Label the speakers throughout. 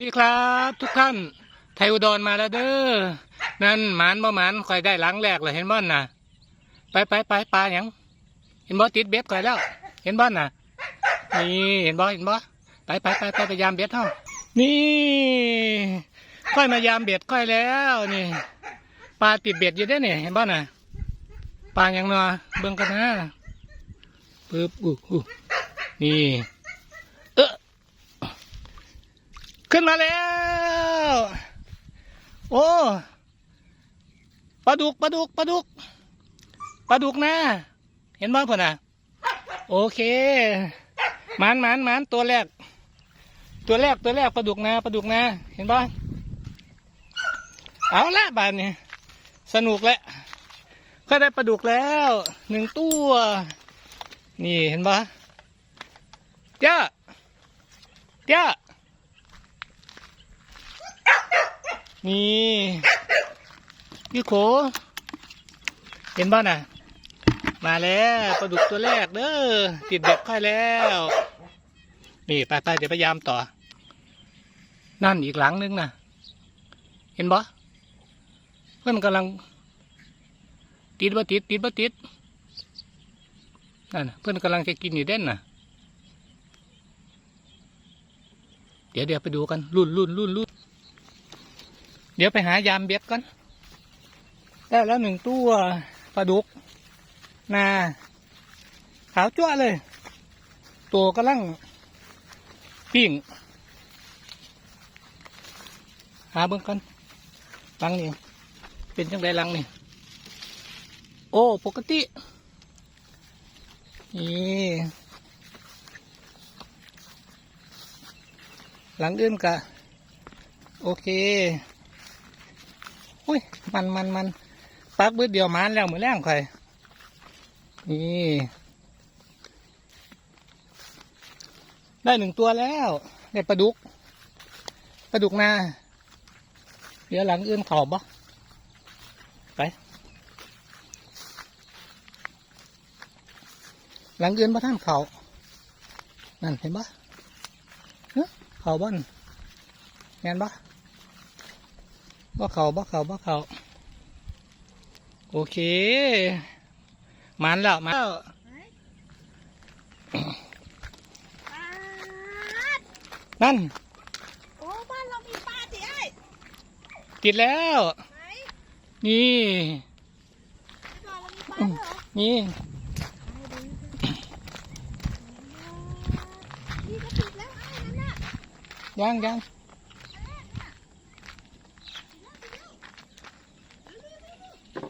Speaker 1: สวัสดีครับทุกท่านไทยอุดรมาแล้วเด้อนั่นหมานบ่หมานคอยได้หลังแรกเลยเห็นบ่อนน่ะ ไปไปไปปลาหยังเห็นบ่ติดเบ็ดคอยแล้ว เห็นบ่อนน่ะ นี่เห็นบ่เห็นบ่ไปไปไปไปพยายามเบ็ดเฮานี่ค่อยมายามเบ็ดค่อยแล้วนี่ปลาติดเบ็ดอยู่ได้อนี่เห็นบ่น่ะปลาหยังนาะเบิ่งกันนะปึ๊บอู้หูนี่ เออ ขึ้นมาแล้ว โอ้ปลาดุกปลาดุกปลาดุกปลาดุกนะเห็นบ้างเพื่อนอะ โอเคหมันหมันหมันตัวแรก ตัวแรกตัวแรกปลาดุกนะปลาดุกนะ เห็นบ้างเอาละบานนี้สนุกแล้วก็ได้ปลาดุกแล้วหนึ่งตัว นี่เห็นปะเจ้าเจ้า นี่พี่โขเห็นบ้าน่ะ มาแล้วปลาดุกตัวแรกเด้อติดเบ็ดค่อยแล้ว นี่ไปไปเดี๋ยวพยายามต่อ นั่นอีกหลังนึงนะเห็นบ่เพื่อนกำลัง ติดบ่ติดติดบ่ติดนั่นเพื่อนกำลังจะกินอยู่เด่นน่ะ เดี๋ยวเดี๋ยวไปดูกันรุ่นรุ่นรุ่นรุ่น เดี๋ยวไปหายามเบ็ดก่อน ได้แล้วหนึ่งตัวปลาดุกนาขาวจ้วเลย ตัวกำลังปิ้งหาเบิ่งกันลังนี่เป็นจังไดลังนี่ โอ้ปกตินี่หลังอื่นกะ โอเค อุ้ยมันมันมันปักเบืดเดียวมันแล้วเหมือนแรงใครนี่ได้หนึ่งตัวแล้วได้ปลาดุกปลาดุกนาเดี๋ยวหลังอื่นขอบบ่ไป หลังอื่นบ่ท่านเขานั่นเห็นบ่เฮ้ยเขาบ่นแม่นบ่ บ่เขาบ่เขาบ่เขาโอเค มันแล้วมันแล้ว
Speaker 2: ปลา
Speaker 1: นั่น
Speaker 2: โอ้บ้านเรามีปลาสิไอ้
Speaker 1: ติดแล้ว
Speaker 2: ไหน
Speaker 1: นี่
Speaker 2: บ้านเรามีปลาด้วยเหรอ
Speaker 1: นี่
Speaker 2: นี่ก็ติดแล้วไอ้นั่นน่ะ
Speaker 1: ยังยัง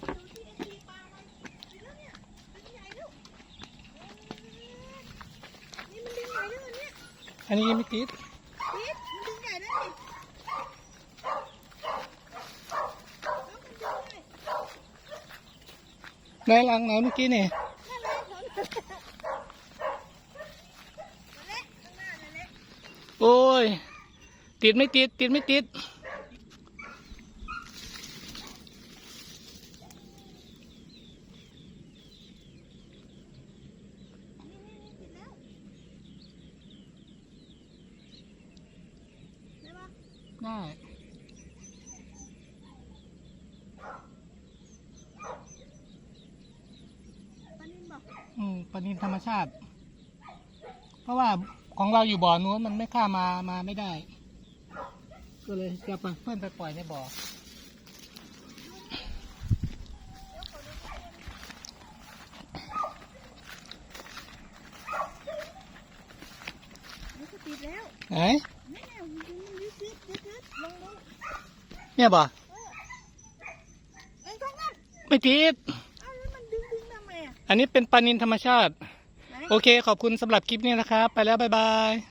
Speaker 2: ดูที่ไอ้ทีปลามันติดแล้วเนี่ยมันใหญ่แล้วนี่มันดึงใหญ่แล้วเนี่ย
Speaker 1: อันนี้ยังไม่ติด
Speaker 2: ติดมันดึงใหญ่แล้วนี่แล้วมันดึงใหญ่
Speaker 1: ในรังไหนเมื่อกี้นี่โอ้ย ติดไม่ติด ติดไม่ติด
Speaker 2: ติดแล้วได้ปะ
Speaker 1: ได้
Speaker 2: ปลานิ่มบอก
Speaker 1: อืมปลานินธรรมชาติ เพราะว่าของเราอยู่บ่อนู้นมันไม่ข้ามมามาไม่ได้ ก็เลยจะไปเพื่อนไปปล่อยในบ่อ
Speaker 2: นี่ก็ติดแล้ว
Speaker 1: ไหน
Speaker 2: แม่มันดึงมันยึดยึดยึดยึดลงลง
Speaker 1: เนี่ยบ่
Speaker 2: เอ้ยท้องนั่น
Speaker 1: ไม่ติด
Speaker 2: เอ้าแล้วมันดึงดึงทำไมอะ
Speaker 1: อันนี้เป็นปลานินธรรมชาติ
Speaker 2: ไหน
Speaker 1: โอเคขอบคุณสำหรับคลิปนี้นะครับ ไปแล้ว บ๊ายบาย